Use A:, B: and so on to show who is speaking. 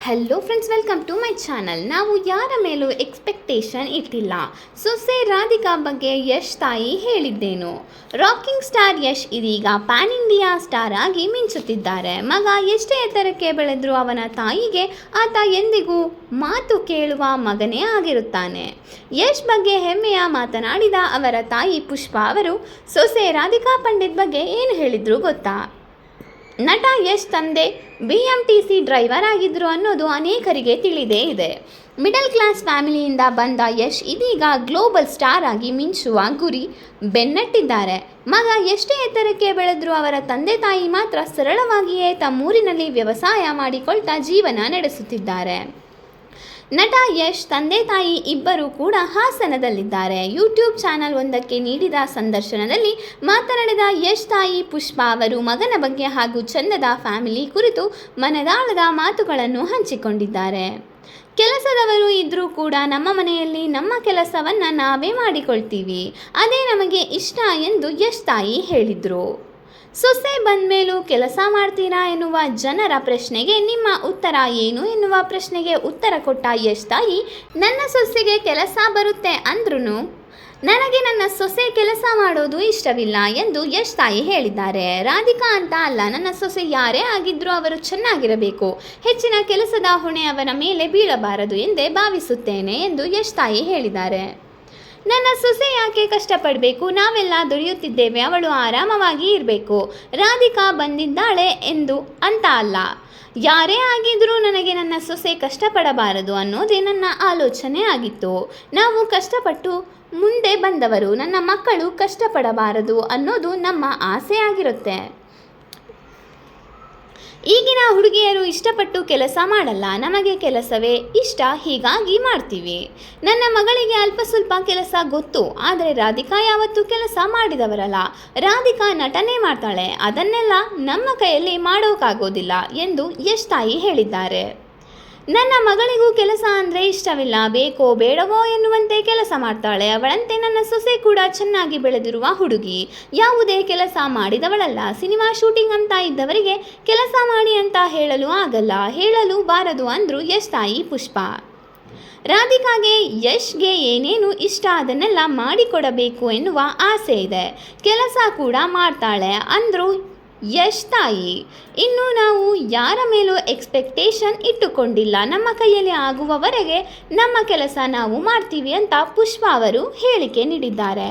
A: Hello friends welcome to my channel ನಾವು ಯಾರ ಮೇಲೂ ಎಕ್ಸ್ಪೆಕ್ಟೇಷನ್ ಇಟ್ಟಿಲ್ಲ. ಸೊಸೆ ರಾಧಿಕಾ ಬಗ್ಗೆ ಯಶ್ ತಾಯಿ ಹೇಳಿದ್ದೇನು. ರಾಕಿಂಗ್ ಸ್ಟಾರ್ ಯಶ್ ಇದೀಗ ಪ್ಯಾನ್ ಇಂಡಿಯಾ ಸ್ಟಾರ್ ಆಗಿ ಮಿಂಚುತ್ತಿದ್ದಾರೆ. ಮಗ ಎಷ್ಟೇ ಎತ್ತರಕ್ಕೆ ಬೆಳೆದರೂ ಅವನ ತಾಯಿಗೆ ಆತ ಎಂದಿಗೂ ಮಾತು ಕೇಳುವ ಮಗನೇ ಆಗಿರುತ್ತಾನೆ. ಯಶ್ ಬಗ್ಗೆ ಹೆಮ್ಮೆಯ ಮಾತನಾಡಿದ ಅವರ ತಾಯಿ ಪುಷ್ಪ ಅವರು ಸೊಸೆ ರಾಧಿಕಾ ಪಂಡಿತ್ ಬಗ್ಗೆ ಏನು ಹೇಳಿದ್ರು ಗೊತ್ತಾ? ನಟ ಯಶ್ ತಂದೆ B M T C driver ಆಗಿದ್ರು ಅನ್ನೋದು ಅನೇಕರಿಗೆ ತಿಳಿದೇ ಇದೆ. ಮಿಡಲ್ ಕ್ಲಾಸ್ ಫ್ಯಾಮಿಲಿಯಿಂದ ಬಂದ ಯಶ್ ಇದೀಗ ಗ್ಲೋಬಲ್ ಸ್ಟಾರ್ ಆಗಿ ಮಿಂಚುವ ಗುರಿ ಬೆನ್ನಟ್ಟಿದ್ದಾರೆ. ಮಗ ಎಷ್ಟೇ ಎತ್ತರಕ್ಕೆ ಬೆಳೆದರೂ ಅವರ ತಂದೆ ತಾಯಿ ಮಾತ್ರ ಸರಳವಾಗಿಯೇ ತಮ್ಮೂರಿನಲ್ಲಿ ವ್ಯವಸಾಯ ಮಾಡಿಕೊಳ್ತಾ ಜೀವನ ನಡೆಸುತ್ತಿದ್ದಾರೆ. ನಟ ಯಶ್ ತಂದೆ ತಾಯಿ ಇಬ್ಬರೂ ಕೂಡ ಹಾಸನದಲ್ಲಿದ್ದಾರೆ. ಯೂಟ್ಯೂಬ್ ಚಾನಲ್ ಒಂದಕ್ಕೆ ನೀಡಿದ ಸಂದರ್ಶನದಲ್ಲಿ ಮಾತನಾಡಿದ ಯಶ್ ತಾಯಿ ಪುಷ್ಪ ಅವರು, ಮಗನ ಬಗ್ಗೆ ಹಾಗೂ ಚಂದದ ಫ್ಯಾಮಿಲಿ ಕುರಿತು ಮನದಾಳದ ಮಾತುಗಳನ್ನು ಹಂಚಿಕೊಂಡಿದ್ದಾರೆ. ಕೆಲಸದವರು ಇದ್ದರೂ ಕೂಡ ನಮ್ಮ ಮನೆಯಲ್ಲಿ ನಮ್ಮ ಕೆಲಸವನ್ನು ನಾವೇ ಮಾಡಿಕೊಳ್ತೀವಿ. ಅದೇ ನಮಗೆ ಇಷ್ಟ ಎಂದು ಯಶ್ ತಾಯಿ ಹೇಳಿದರು. ಸೊಸೆ ಬಂದಮೇಲೂ ಕೆಲಸ ಮಾಡ್ತೀರಾ ಎನ್ನುವ ಜನರ ಪ್ರಶ್ನೆಗೆ ನಿಮ್ಮ ಉತ್ತರ ಏನು ಎನ್ನುವ ಪ್ರಶ್ನೆಗೆ ಉತ್ತರ ಕೊಟ್ಟ ಯಶ್ ತಾಯಿ, ನನ್ನ ಸೊಸೆಗೆ ಕೆಲಸ ಬರುತ್ತೆ ಅಂದ್ರೂ ನನಗೆ ನನ್ನ ಸೊಸೆ ಕೆಲಸ ಮಾಡೋದು ಇಷ್ಟವಿಲ್ಲ ಎಂದು ಯಶ್ ತಾಯಿ ಹೇಳಿದ್ದಾರೆ. ರಾಧಿಕಾ ಅಂತ ಅಲ್ಲ, ನನ್ನ ಸೊಸೆ ಯಾರೇ ಆಗಿದ್ರೂ ಅವರು ಚೆನ್ನಾಗಿರಬೇಕು. ಹೆಚ್ಚಿನ ಕೆಲಸದ ಹೊಣೆ ಅವರ ಮೇಲೆ ಬೀಳಬಾರದು ಎಂದೇ ಭಾವಿಸುತ್ತೇನೆ ಎಂದು ಯಶ್ ತಾಯಿ ಹೇಳಿದ್ದಾರೆ. ನನ್ನ ಸೊಸೆ ಯಾಕೆ ಕಷ್ಟಪಡಬೇಕು? ನಾವೆಲ್ಲ ದುಡಿಯುತ್ತಿದ್ದೇವೆ, ಅವಳು ಆರಾಮವಾಗಿ ಇರಬೇಕು. ರಾಧಿಕಾ ಬಂದಿದ್ದಾಳೆ ಎಂದು ಅಂತ ಅಲ್ಲ. ಯಾರೇ ಆಗಿದ್ರೂ ನನಗೆ ನನ್ನ ಸೊಸೆ ಕಷ್ಟಪಡಬಾರದು ಅನ್ನೋದೇ ನನ್ನ ಆಲೋಚನೆ ಆಗಿತ್ತು. ನಾವು ಕಷ್ಟಪಟ್ಟು ಮುಂದೆ ಬಂದವರು, ನನ್ನ ಮಕ್ಕಳು ಕಷ್ಟಪಡಬಾರದು ಅನ್ನೋದು ನಮ್ಮ ಆಸೆ ಆಗಿರುತ್ತೆ. ಈಗಿನ ಹುಡುಗಿಯರು ಇಷ್ಟಪಟ್ಟು ಕೆಲಸ ಮಾಡಲ್ಲ, ನಮಗೆ ಕೆಲಸವೇ ಇಷ್ಟ, ಹೀಗಾಗಿ ಮಾಡ್ತೀವಿ. ನನ್ನ ಮಗಳಿಗೆ ಅಲ್ಪ ಸ್ವಲ್ಪ ಕೆಲಸ ಗೊತ್ತು, ಆದರೆ ರಾಧಿಕಾ ಯಾವತ್ತೂ ಕೆಲಸ ಮಾಡಿದವರಲ್ಲ. ರಾಧಿಕಾ ನಟನೆ ಮಾಡ್ತಾಳೆ, ಅದನ್ನೆಲ್ಲ ನಮ್ಮ ಕೈಯಲ್ಲಿ ಮಾಡೋಕ್ಕಾಗೋದಿಲ್ಲ ಎಂದು ಯಶ್ ತಾಯಿ ಹೇಳಿದ್ದಾರೆ. ನನ್ನ ಮಗಳಿಗೂ ಕೆಲಸ ಅಂದರೆ ಇಷ್ಟವಿಲ್ಲ. ಬೇಕೋ ಬೇಡವೋ ಎನ್ನುವಂತೆ ಕೆಲಸ ಮಾಡ್ತಾಳೆ. ಅವಳಂತೆ ನನ್ನ ಸೊಸೆ ಕೂಡ ಚೆನ್ನಾಗಿ ಬೆಳೆದಿರುವ ಹುಡುಗಿ. ಯಾವುದೇ ಕೆಲಸ ಮಾಡಿದವಳಲ್ಲ. ಸಿನಿಮಾ ಶೂಟಿಂಗ್ ಅಂತ ಇದ್ದವರಿಗೆ ಕೆಲಸ ಮಾಡಿ ಅಂತ ಹೇಳಲು ಆಗಲ್ಲ. ಹೇಳಲು ಬಾರದು ಅಂದರು ಯಶ್ ತಾಯಿ ಪುಷ್ಪ. ರಾಧಿಕಾಗೆ ಯಶ್ಗೆ ಏನೇನು ಇಷ್ಟ ಅದನ್ನೆಲ್ಲ ಮಾಡಿಕೊಡಬೇಕು ಎನ್ನುವ ಆಸೆ ಇದೆ. ಕೆಲಸ ಕೂಡ ಮಾಡ್ತಾಳೆ ಅಂದರು ಯಶ್ ತಾಯಿ, ಇನ್ನು ನಾವು ಯಾರ ಮೇಲೂ ಎಕ್ಸ್ಪೆಕ್ಟೇಷನ್ ಇಟ್ಟುಕೊಂಡಿಲ್ಲ. ನಮ್ಮ ಕೈಯಲ್ಲಿ ಆಗುವವರೆಗೆ ನಮ್ಮ ಕೆಲಸ ನಾವು ಮಾಡ್ತೀವಿ ಅಂತ ಪುಷ್ಪ ಅವರು ಹೇಳಿಕೆ ನೀಡಿದ್ದಾರೆ.